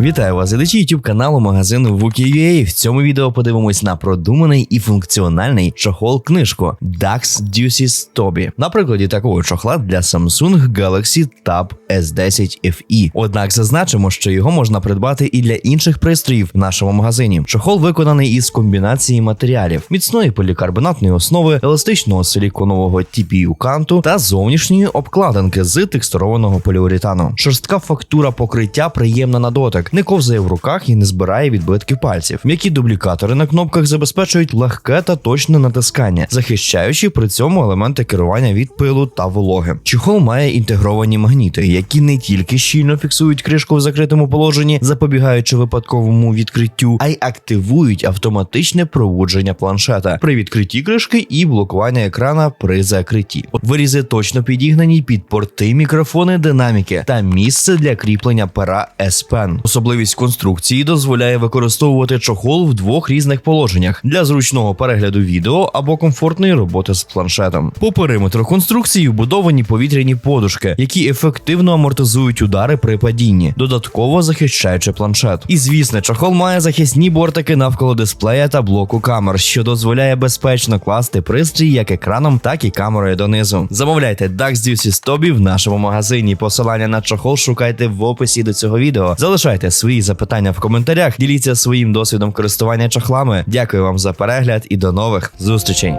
Вітаю вас, глядачі YouTube каналу магазину Wookie.ua. В цьому відео подивимось на продуманий і функціональний чохол книжку DAX Deuces Toby. На прикладі такого чохла для Samsung Galaxy Tab S10 FE. Однак зазначимо, що його можна придбати і для інших пристроїв в нашому магазині. Чохол виконаний із комбінації матеріалів: міцної полікарбонатної основи, еластичного силіконового TPU канту та зовнішньої обкладинки з текстурованого поліуретану. Шорстка фактура покриття приємна на дотик, не ковзає в руках і не збирає відбитків пальців. М'які дублікатори на кнопках забезпечують легке та точне натискання, захищаючи при цьому елементи керування від пилу та вологи. Чехол має інтегровані магніти, які не тільки щільно фіксують кришку в закритому положенні, запобігаючи випадковому відкриттю, а й активують автоматичне проводження планшета при відкритті кришки і блокування екрана при закритті. Вирізи точно підігнані під порти, мікрофони, динаміки та місце для кріплення пера S Pen. Особливість конструкції дозволяє використовувати чохол в двох різних положеннях для зручного перегляду відео або комфортної роботи з планшетом. По периметру конструкції вбудовані повітряні подушки, які ефективно амортизують удари при падінні, додатково захищаючи планшет. І звісно, чохол має захисні бортики навколо дисплея та блоку камер, що дозволяє безпечно класти пристрій як екраном, так і камерою донизу. Замовляйте DAX Deuces Toby в нашому магазині. Посилання на чохол шукайте в описі до цього відео. Залишайте свої запитання в коментарях, діліться своїм досвідом користування чохлами. Дякую вам за перегляд і до нових зустрічей.